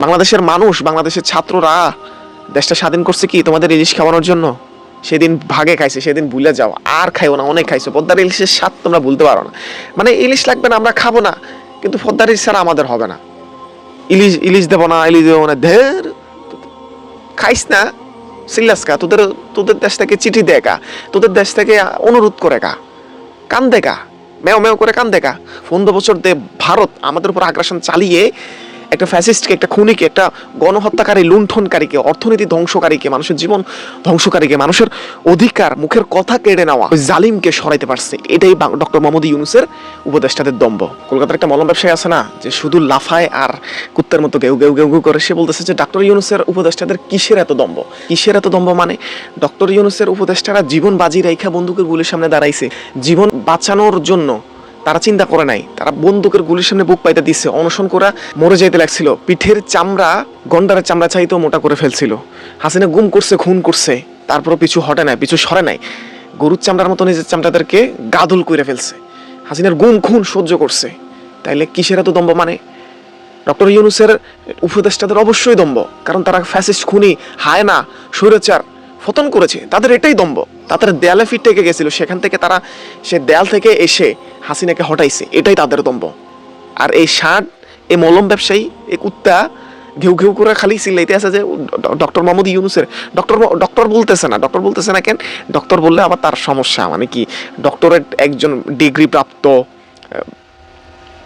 বাংলাদেশের মানুষ, বাংলাদেশের ছাত্ররা দেশটা স্বাধীন করছে কি? তোমাদের ইলিশ খাওয়ানোর জন্য? সেদিন ভাগে খাইছে, সেদিন ভুলে যাও। আর খাইও না, অনেক খাইছো। পদ্মার ইলিশের স্বাদ তোমরা ভুলতে পারো না। মানে ইলিশ লাগবে না, আমরা খাব না। কিন্তু পদ্মার ইলিশ ছাড়া আমাদের হবে না। ইলিশ ইলিশ দেবো না, ইলিশ দেবো না। ধের! খাইস না। সিল্লাস কা তোদের তোদের দেশ থেকে চিঠি দে কা তোদের দেশ থেকে অনুরোধ করে কা কান দেখা মেও মেও করে কান দেখা পনেরো বছর দে ভারত আমাদের উপর আগ্রাসন চালিয়ে একটা ফ্যাসিস্টকে, একটা খুনিকে, একটা গণহত্যাকারী, লুণ্ঠনকারীকে, অর্থনীতি ধ্বংসকারীকে, মানুষের জীবন ধ্বংসকারীকে, মানুষের অধিকার, মুখের কথা কেড়ে নেওয়া, ওই জালিমকে সরাইতে পারছে। এটাই ডক্টর মোহাম্মদ ইউনুসের উপদেষ্টাদের দম্ভ। কলকাতার একটা মলম ব্যবসায়ী আছে না, যে শুধু লাফায় আর কুত্তের মতো গেউ গেউ গেউ গেউ করে, সে বলতেছে যে ডক্টর ইউনুসের উপদেষ্টাদের কিসের এত দম্ভ? কিসের এত দম্ভ মানে? ডক্টর ইউনুসের উপদেষ্টারা জীবন বাজি রেখা বন্দুকের গুলির সামনে দাঁড়াইছে। জীবন বাঁচানোর জন্য তারা চিন্তা করে নাই। তারা বন্দুকের গুলির সামনে বুক পাইতে দিচ্ছে অনশন করা মরে যাইতে লাগছিল। পিঠের চামড়া, গন্ডারের চামড়া চাইতেও মোটা করে ফেলছিল। হাসিনা গুম করছে, খুন করছে। তারপরও পিছু হটে নাই, পিছু সরে নাই। গরুর চামড়ার মতো নিজের চামড়াদেরকে গাদুল করে ফেলছে। হাসিনার গুম খুন সহ্য করছে। তাইলে কিসের এত দম্ব মানে? ডক্টর ইউনুসের উপদেষ্টাদের অবশ্যই দম্ব কারণ তারা ফ্যাসিস্ট, খুনি হায় না স্বৈরাচার, ফতন করেছে। তাদের এটাই দম্ব তাদের দেয়ালে ফিট থেকে গেছিল। সেখান থেকে তারা সে দেয়াল থেকে এসে হাসিনাকে হটাইছে। এটাই তাদের দম্ব আর এই ষাট, এই মলম ব্যবসায়ী, এই কুত্তা ঘেউ ঘেউ করে খালি চিল্লাইতে আছে যে ডক্টর মোহাম্মদ ইউনুসের ডক্টর ডক্টর বলতেছে না, ডক্টর বলতেছে না কেন? ডক্টর বললে আবার তার সমস্যা মানে কি, ডক্টরেট একজন ডিগ্রি প্রাপ্ত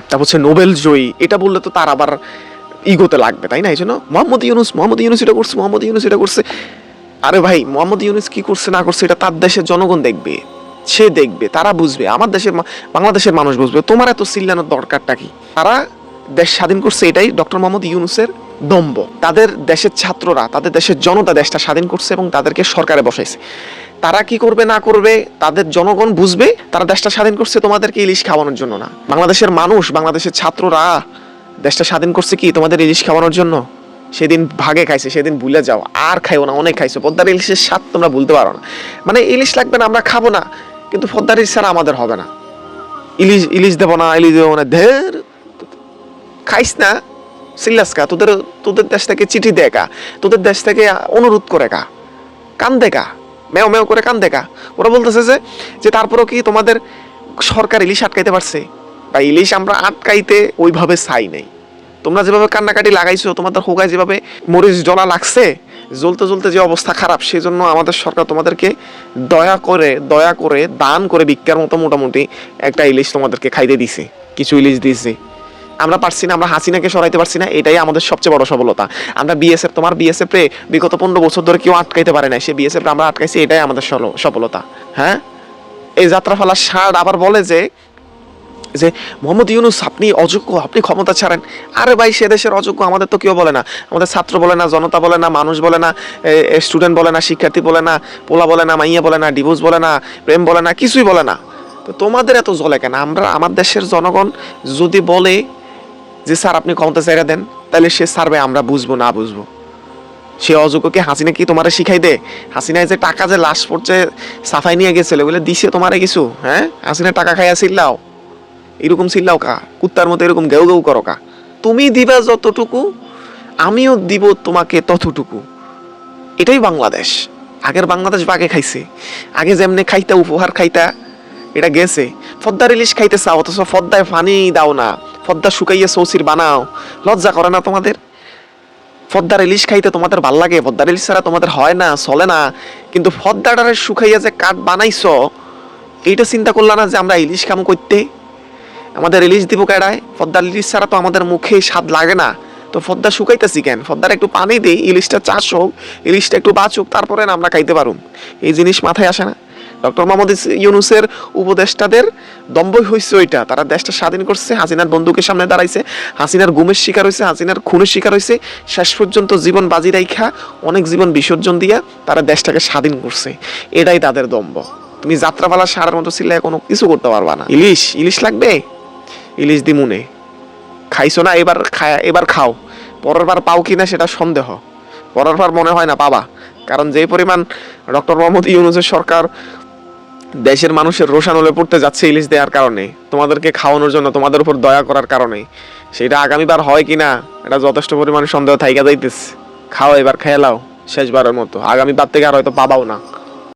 তারপর হচ্ছে নোবেল জয়ী। এটা বললে তো তার আবার ইগোতে লাগবে, তাই না? এই জন্য মোহাম্মদ ইউনুস মোহাম্মদ ইউনুস এটা করছে, মোহাম্মদ ইউনুস এটা করছে। আরে ভাই, মোহাম্মদ ইউনুস কি করছে, না করছে, এটা তার দেশের জনগণ দেখবে। সে দেখবে, তারা বুঝবে, আমার দেশের বাংলাদেশের মানুষ বুঝবে, তোমার এত চিল্লানোর দরকারটা কি? তারা দেশ স্বাধীন করছে, এটাই ডক্টর মোহাম্মদ ইউনুসের দম্ব তাদের দেশের ছাত্ররা, তাদের দেশের জনতা দেশটা স্বাধীন করছে এবং তাদেরকে সরকারে বসাইছে। তারা কি করবে, না করবে, তাদের জনগণ বুঝবে, তারা দেশটা স্বাধীন করছে তোমাদেরকে ইলিশ খাওয়ানোর জন্য না। বাংলাদেশের মানুষ, বাংলাদেশের ছাত্ররা, দেশটা স্বাধীন করছে কি তোমাদের ইলিশ খাওয়ানোর জন্য? সেদিন ভাগে খাইছে, সেদিন ভুলে যাও, আর খাইও না, অনেক খাইছো। পদ্মার ইলিশের স্বাদ তোমরা ভুলতে পারো না। মানে ইলিশ লাগবে না, আমরা খাব না, কিন্তু পদ্মার ইলিশ ছাড়া আমাদের হবে না। ইলিশ ইলিশ দেবো না, ইলিশ দেবো না, ধের। খাইস না সিল্লাস কা, তোদের তোদের দেশ থেকে চিঠি দে কা, তোদের দেশ থেকে অনুরোধ করে কা কান দেখা মেও মেও করে কান দেখা ওরা বলতেছে যে যে তারপরও কি তোমাদের সরকার ইলিশ আটকাইতে পারছে? বা ইলিশ আমরা আটকাইতে ওইভাবে চাই নাই। তোমরা যেভাবে কান্নাকাটি লাগাইছো, তোমাদের হোগায় যেভাবে মরিচ জ্বলা লাগছে, জ্বলতে জ্বলতে যে অবস্থা খারাপ, সেজন্য আমাদের সরকার তোমাদেরকে দয়া করে দয়া করে দান করে ভিক্ষার মতো মোটামুটি একটা ইলিশ তোমাদেরকে খাইতে দিছে, কিছু ইলিশ দিয়েছে আমরা পারছি না, আমরা হাসিনাকে সরাইতে পারছি না, এটাই আমাদের সবচেয়ে বড় সফলতা। আমরা বিএসএফ তোমার বিএসএফ রে বিগত পনেরো বছর ধরে কেউ আটকাইতে পারে না সে বিএসএফ আমরা আটকাইছি, এটাই আমাদের সফলতা। হ্যাঁ? এই যাত্রাফালা ষাট আবার বলে যে যে, মোহাম্মদ ইউনুস, আপনি অযোগ্য, আপনি ক্ষমতা ছাড়েন। আরে ভাই, সে দেশের অযোগ্য, আমাদের তো কেউ বলে না। আমাদের ছাত্র বলে না, জনতা বলে না, মানুষ বলে না স্টুডেন্ট বলে না, শিক্ষার্থী বলে না, পোলা বলে না, মাইয়া বলে না ডিভোর্স বলে না, প্রেম বলে না, কিছুই বলে না। তো তোমাদের এত জ্বলে কেন? আমরা, আমার দেশের জনগণ যদি বলে যে, স্যার, আপনি ক্ষমতা চাইরা দেন, তাহলে সে সারবে আমরা বুঝব, না বুঝব। সে অযোগ্যকে হাসিনা কি তোমারে শিখাই দে? হাসিনায় যে টাকা যে লাশ পড়ছে, সাফাই নিয়ে গেছিল বলে দিছে তোমারে কিছু? হ্যাঁ? হাসিনা টাকা খাইয়া চিল্লাও এরকম চিল্লাও কা, কুত্তার মতো এরকম গেউ গেউ করো কা। তুমি দিবা যতটুকু, আমিও দিব তোমাকে ততটুকু। এটাই বাংলাদেশ। আগের বাংলাদেশ বাগে খাইছে। আগে যেমনে খাইতা, উপহার খাইতা, এটা গেছে। ফদ্দার ইলিশ খাইতে চাও অথচ ফদ্দায় পানি দাও না। ফদ্দা শুকাইয়া সৌসির বানাও। লজ্জা করে না তোমাদের? ফদ্দার ইলিশ খাইতে তোমাদের ভালো লাগে? ফদ্দার ইলিশ ছাড়া তোমাদের হয় না, চলে না। কিন্তু ফদ্দাটারে শুকাইয়া যে কাঠ বানাইছ, এইটা চিন্তা করলা না যে আমরা ইলিশ কাম করতে আমাদের ইলিশ দিব কেডায়? ফদ্দার ইলিশ ছাড়া তো আমাদের মুখে স্বাদ লাগে না। তো ফদ্দা শুকাইতেছি কেন? ফদ্দার একটু পানি দিই, ইলিশটা চাষ হোক, ইলিশটা একটু বাঁচুক, তারপরে আমরা খাইতে পারুম। এই জিনিস মাথায় আসে না। ডক্টর মোহাম্মদ ইউনুসের উপদেষ্টাদের দম্বই হয়েছে ওইটা। তারা দেশটা স্বাধীন করছে, হাসিনার বন্দুকের সামনে দাঁড়াইছে, হাসিনার গুমের শিকার হয়েছে হাসিনার খুনের শিকার হয়েছে শেষ পর্যন্ত জীবন বাজি রাইখা, অনেক জীবন বিসর্জন দিয়া তারা দেশটাকে স্বাধীন করছে। এটাই তাদের দম্ব তুমি যাত্রাপালা সারার মতো ছিলে, কোনো কিছু করতে পারবা না। ইলিশ ইলিশ লাগবে? ইলিশ দিমুনে। খাইছো না, এবার খায় এবার খাও। পরের বার পাও কিনা সেটা সন্দেহ। পরের বার মনে হয় না, পাবা। কারণ যে পরিমাণ ডক্টর মোহাম্মদ ইউনুসের সরকার দেশের মানুষের রোশানলে পড়তে যাচ্ছে ইলিশ দেওয়ার কারণে, তোমাদেরকে খাওয়ানোর জন্য, তোমাদের উপর দয়া করার কারণে, সেটা আগামীবার হয় কিনা, এটা যথেষ্ট পরিমাণে সন্দেহ থাইকা যাইতেছে। খাও এবার, খেয়ে লাও, শেষবারের মতো। আগামীবার থেকে আর হয়তো পাবাও না।